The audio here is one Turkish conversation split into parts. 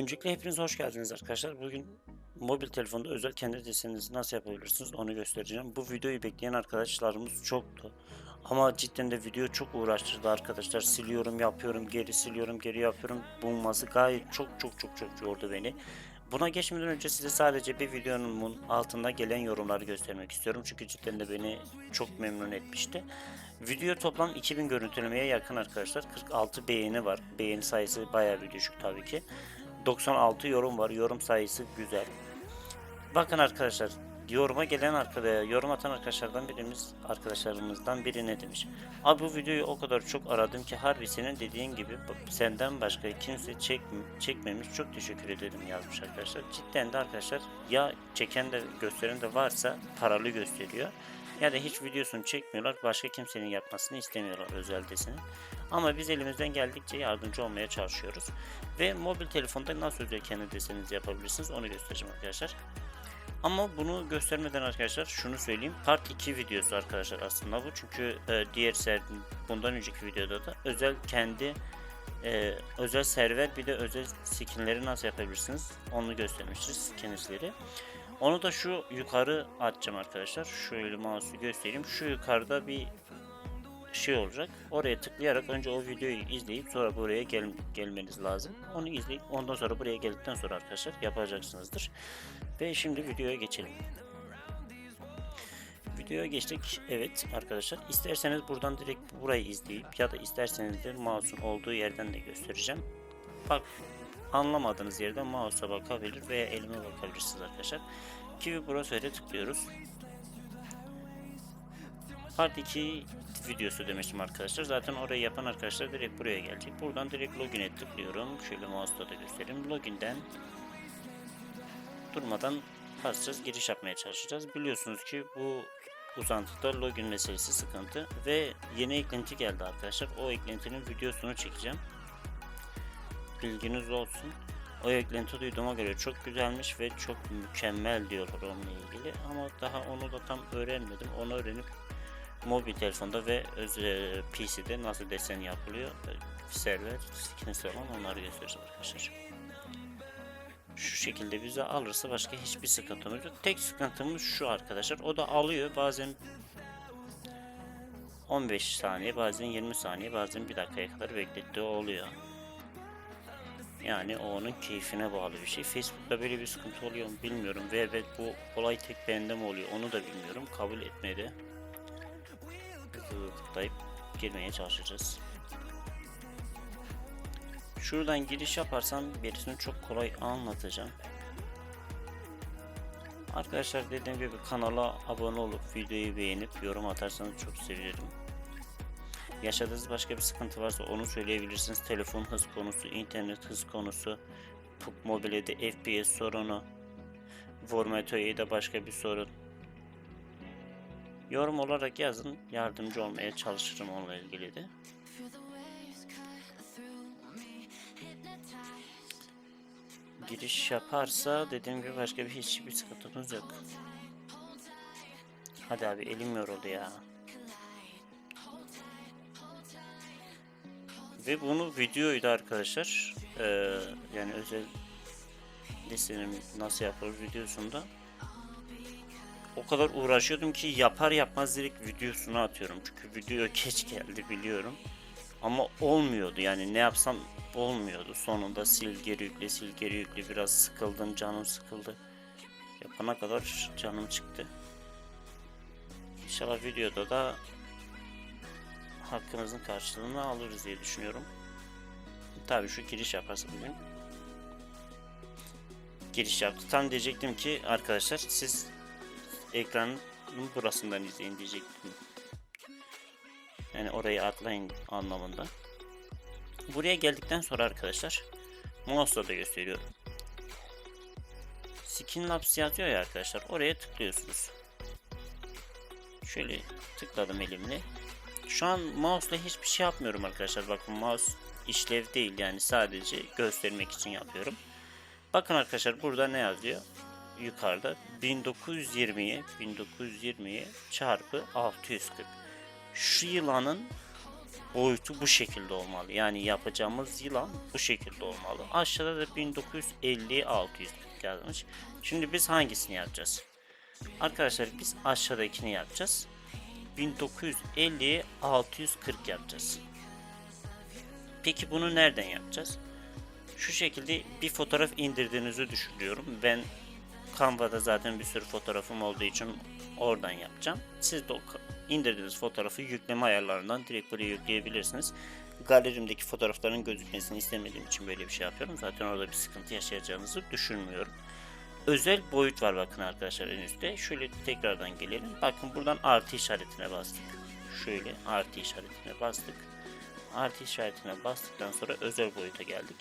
Öncelikle hepiniz hoş geldiniz arkadaşlar. Bugün mobil telefonda özel kendi deseninizi nasıl yapabilirsiniz onu göstereceğim. Bu videoyu bekleyen arkadaşlarımız çoktu. Ama cidden de video çok uğraştırdı arkadaşlar. Siliyorum, yapıyorum, geri siliyorum, geri yapıyorum. Bulması gayet çok çok çok çok yordu beni. Buna geçmeden önce size sadece bir videonun altında gelen yorumları göstermek istiyorum. Çünkü cidden de beni çok memnun etmişti. Video toplam 2000 görüntülemeye yakın arkadaşlar. 46 beğeni var. Beğeni sayısı bayağı bir düşük tabii ki. 96 yorum var. Yorum sayısı güzel. Bakın arkadaşlar yoruma gelen arkadaşlar, yorum atan arkadaşlardan birimiz arkadaşlarımızdan biri ne demiş? Abi bu videoyu o kadar çok aradım ki harbi senin dediğin gibi senden başka kimse çek, çekmemiş çok teşekkür ederim yazmış arkadaşlar. Cidden de arkadaşlar ya çeken de gösteren de varsa paralı gösteriyor. Ya da hiç videosunu çekmiyorlar. Başka kimsenin yapmasını istemiyorlar özel deseni. Ama biz elimizden geldikçe yardımcı olmaya çalışıyoruz. Ve mobil telefonda nasıl özel deseninizi yapabilirsiniz onu göstereceğim arkadaşlar. Ama bunu göstermeden arkadaşlar şunu söyleyeyim. Part 2 videosu arkadaşlar aslında bu. Çünkü e, diğer ser bundan önceki videoda da özel kendi e, özel server bir de özel skinleri nasıl yapabilirsiniz onu göstermişiz kendisleri. Onu da şu yukarı atacağım arkadaşlar. Şöyle mouse'u göstereyim. Şu yukarıda bir şey olacak. Oraya tıklayarak önce o videoyu izleyip sonra buraya gel gelmeniz lazım. Onu izleyip ondan sonra buraya geldikten sonra arkadaşlar yapacaksınızdır. Ve şimdi videoya geçelim. Videoya geçtik. Evet arkadaşlar. İsterseniz buradan direkt burayı izleyip ya da isterseniz de mouse'un olduğu yerden de göstereceğim. Bak anlamadığınız yerden mouse'a bakabilir veya elime bakabilirsiniz arkadaşlar. Kiwi Browser'e tıklıyoruz. Part 2 videosu demiştim arkadaşlar. Zaten orayı yapan arkadaşlar direkt buraya gelecek. Buradan direkt login'e tıklıyorum. Şöyle mouse'da da göstereyim. Login'den durmadan basacağız. Giriş yapmaya çalışacağız. Biliyorsunuz ki bu uzantıda login meselesi sıkıntı ve yeni eklenti geldi arkadaşlar. O eklentinin videosunu çekeceğim. Bilginiz olsun. O eklenti duyduğuma göre çok güzelmiş ve çok mükemmel diyorlar onunla ilgili. Ama daha onu da tam öğrenmedim. Onu öğrenip mobil telefonda ve özel PC'de nasıl desen yapılıyor server skins falan onları göstereceğim arkadaşlar. Şu şekilde bize alırsa başka hiçbir sıkıntımız yok. Tek sıkıntımız şu arkadaşlar. O da alıyor bazen 15 saniye bazen 20 saniye bazen 1 dakikaya kadar beklettiği oluyor. Yani o onun keyfine bağlı bir şey. Facebook'ta böyle bir sıkıntı oluyor mu bilmiyorum. Ve evet bu olay tek bende mi oluyor onu da bilmiyorum. Kabul etmedi. Tıklayıp girmeye çalışacağız. Şuradan giriş yaparsam birisini çok kolay anlatacağım. Arkadaşlar dediğim gibi kanala abone olup videoyu beğenip yorum atarsanız çok sevinirim. Yaşadığınız başka bir sıkıntı varsa onu söyleyebilirsiniz. Telefon hız konusu, internet hız konusu, PUBG Mobile'de FPS sorunu, Vormeto'ya da başka bir sorun. Yorum olarak yazın. Yardımcı olmaya çalışırım onunla ilgili de. Giriş yaparsa dediğim gibi başka bir hiçbir sıkıntımız yok. Hadi abi elim yoruldu ya. Ve bunu videoydu arkadaşlar. Ee, yani özel listenin nasıl yapılır videosunda o kadar uğraşıyordum ki yapar yapmaz direkt videosunu atıyorum. Çünkü video geç geldi biliyorum. Ama olmuyordu yani ne yapsam olmuyordu. Sonunda sil geri yükle sil geri yükle biraz sıkıldım canım sıkıldı. Yapana kadar canım çıktı. İnşallah videoda da hakkımızın karşılığını alırız diye düşünüyorum. Tabii şu giriş yaparsa bugün. Giriş yaptı. Tam diyecektim ki arkadaşlar siz ekranın burasından izleyin diyecektim. Yani orayı atlayın anlamında. Buraya geldikten sonra arkadaşlar mouse'la da gösteriyorum. Skin Labs yazıyor ya arkadaşlar. Oraya tıklıyorsunuz. Şöyle tıkladım elimle. Şu an mouse'la hiçbir şey yapmıyorum arkadaşlar. Bakın mouse işlev değil yani sadece göstermek için yapıyorum. Bakın arkadaşlar burada ne yazıyor? Yukarıda 1920'ye 1920'ye çarpı 640. Şu yılanın boyutu bu şekilde olmalı. Yani yapacağımız yılan bu şekilde olmalı. Aşağıda da 1950 600 yazmış. Şimdi biz hangisini yapacağız? Arkadaşlar biz aşağıdakini yapacağız. 1950 640 yapacağız. Peki bunu nereden yapacağız? Şu şekilde bir fotoğraf indirdiğinizi düşünüyorum. Ben Canva'da zaten bir sürü fotoğrafım olduğu için oradan yapacağım. Siz de indirdiğiniz fotoğrafı yükleme ayarlarından direkt buraya yükleyebilirsiniz. Galerimdeki fotoğrafların gözükmesini istemediğim için böyle bir şey yapıyorum. Zaten orada bir sıkıntı yaşayacağınızı düşünmüyorum. Özel boyut var bakın arkadaşlar en üstte. Şöyle tekrardan gelelim. Bakın buradan artı işaretine bastık. Şöyle artı işaretine bastık. Artı işaretine bastıktan sonra özel boyuta geldik.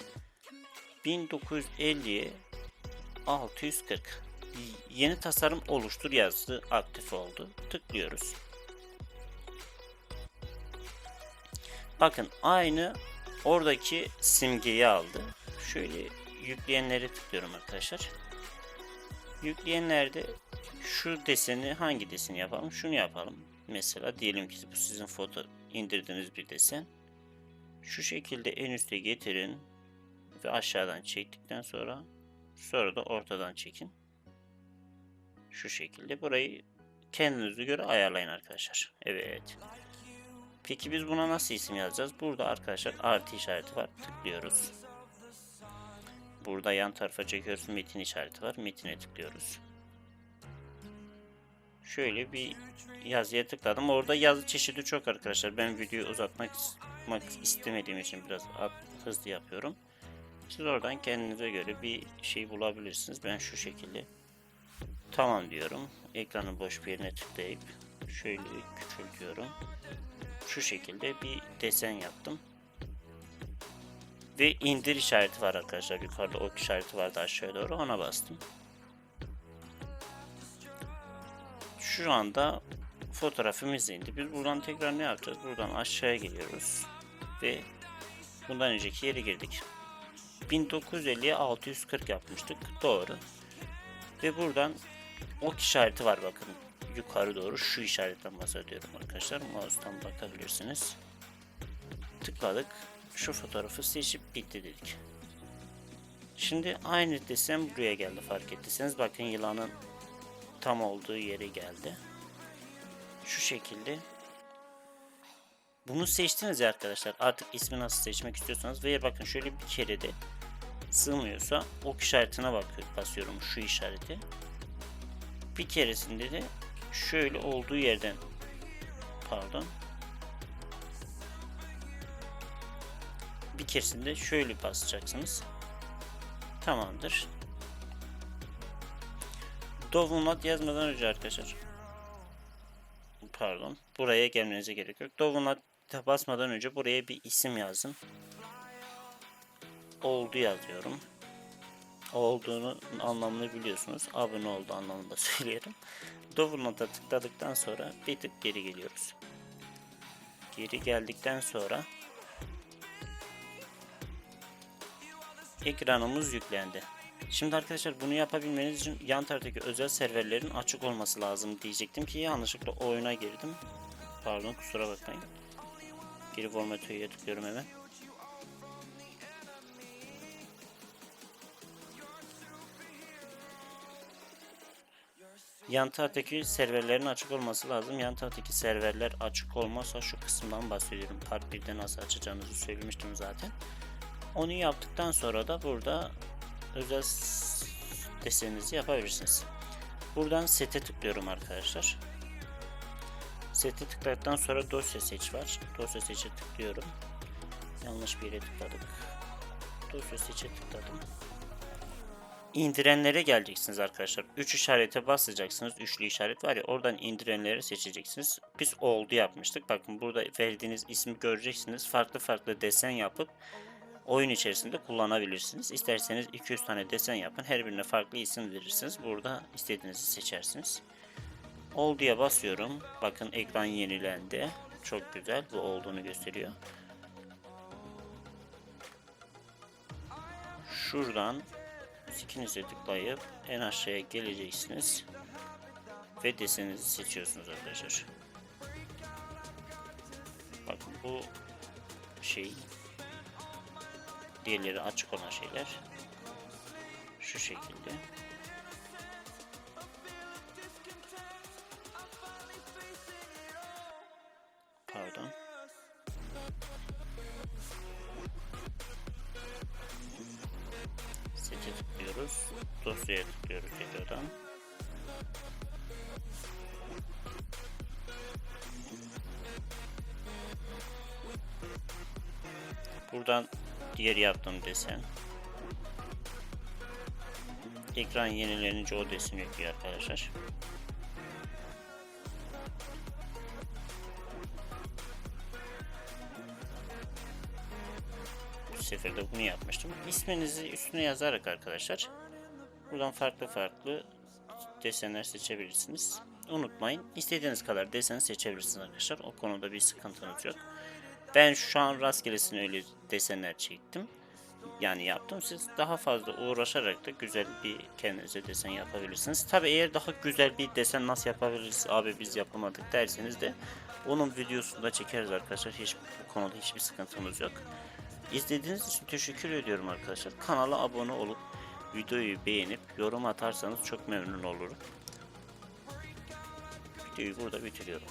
1950'ye 640. Yeni tasarım oluştur yazdı. Aktif oldu. Tıklıyoruz. Bakın aynı oradaki simgeyi aldı. Şöyle yükleyenlere tıklıyorum arkadaşlar. Yükleyenlerde şu deseni hangi deseni yapalım? Şunu yapalım. Mesela diyelim ki bu sizin foto indirdiğiniz bir desen. Şu şekilde en üste getirin ve aşağıdan çektikten sonra sonra da ortadan çekin. Şu şekilde burayı kendinize göre ayarlayın arkadaşlar. Evet. Peki biz buna nasıl isim yazacağız? Burada arkadaşlar artı işareti var. Tıklıyoruz. Burada yan tarafa çekiyoruz. Metin işareti var. Metine tıklıyoruz. Şöyle bir yazıya tıkladım. Orada yazı çeşidi çok arkadaşlar. Ben videoyu uzatmak istemediğim için biraz hızlı yapıyorum. Siz oradan kendinize göre bir şey bulabilirsiniz. Ben şu şekilde tamam diyorum. Ekranın boş bir yerine tıklayıp şöyle küçültüyorum. Şu şekilde bir desen yaptım. Ve indir işareti var arkadaşlar. Yukarıda ok işareti vardı aşağıya doğru. Ona bastım. Şu anda fotoğrafımız indi. Biz buradan tekrar ne yapacağız? Buradan aşağıya geliyoruz. Ve bundan önceki yere girdik. 1950'ye 640 yapmıştık. Doğru. Ve buradan ok işareti var bakın. Yukarı doğru şu işaretten bahsediyorum arkadaşlar. Mouse'dan bakabilirsiniz. Tıkladık. Şu fotoğrafı seçip bitti dedik. Şimdi aynı desen buraya geldi fark ettiyseniz. Bakın yılanın tam olduğu yere geldi. Şu şekilde bunu seçtiniz ya arkadaşlar. Artık ismi nasıl seçmek istiyorsanız veya bakın şöyle bir kere de sığmıyorsa ok işaretine bakıyor, basıyorum şu işareti. Bir keresinde de şöyle olduğu yerden pardon bir keresinde şöyle basacaksınız. Tamamdır. Download yazmadan önce arkadaşlar pardon buraya gelmenize gerek yok. Download'a basmadan önce buraya bir isim yazın. Oldu yazıyorum. Olduğunu anlamını biliyorsunuz. Abone oldu anlamında söylüyorum. Download'a tıkladıktan sonra bir tık geri geliyoruz. Geri geldikten sonra ekranımız yüklendi. Şimdi arkadaşlar bunu yapabilmeniz için yan taraftaki özel serverlerin açık olması lazım diyecektim ki yanlışlıkla oyuna girdim. Pardon kusura bakmayın. Geri formatörüye tıklıyorum hemen. Yan taraftaki serverlerin açık olması lazım. Yan taraftaki serverler açık olmazsa şu kısımdan bahsediyorum. Part 1'de nasıl açacağınızı söylemiştim zaten. Onu yaptıktan sonra da burada özel deseninizi yapabilirsiniz. Buradan sete tıklıyorum arkadaşlar. Sete tıkladıktan sonra dosya seç var. Dosya seçe tıklıyorum. Yanlış bir yere tıkladık. Dosya seçe tıkladım. İndirenlere geleceksiniz arkadaşlar. 3 işarete basacaksınız. Üçlü işaret var ya oradan indirenleri seçeceksiniz. Biz oldu yapmıştık. Bakın burada verdiğiniz ismi göreceksiniz. Farklı farklı desen yapıp oyun içerisinde kullanabilirsiniz. İsterseniz 200 tane desen yapın. Her birine farklı isim verirsiniz. Burada istediğinizi seçersiniz. Oldu'ya basıyorum. Bakın ekran yenilendi. Çok güzel. Bu olduğunu gösteriyor. Şuradan ikinize tıklayıp en aşağıya geleceksiniz. Ve deseninizi seçiyorsunuz arkadaşlar. Bakın Bu şey diğerleri açık olan şeyler şu şekilde. Buradan diğer yaptığım desen. Ekran yenilenince o desin yüklüyor arkadaşlar. Bu sefer de bunu yapmıştım. İsminizi üstüne yazarak arkadaşlar. Buradan farklı farklı desenler seçebilirsiniz. Unutmayın. istediğiniz kadar desen seçebilirsiniz arkadaşlar. O konuda bir sıkıntınız yok. Ben şu an rastgelesine öyle desenler çektim. Yani yaptım. Siz daha fazla uğraşarak da güzel bir kendinize desen yapabilirsiniz. Tabi eğer daha güzel bir desen nasıl yapabiliriz abi biz yapamadık derseniz de onun videosunu da çekeriz arkadaşlar. Hiç bu konuda hiçbir sıkıntımız yok. İzlediğiniz için teşekkür ediyorum arkadaşlar. Kanala abone olup videoyu beğenip yorum atarsanız çok memnun olurum. Videoyu burada bitiriyorum.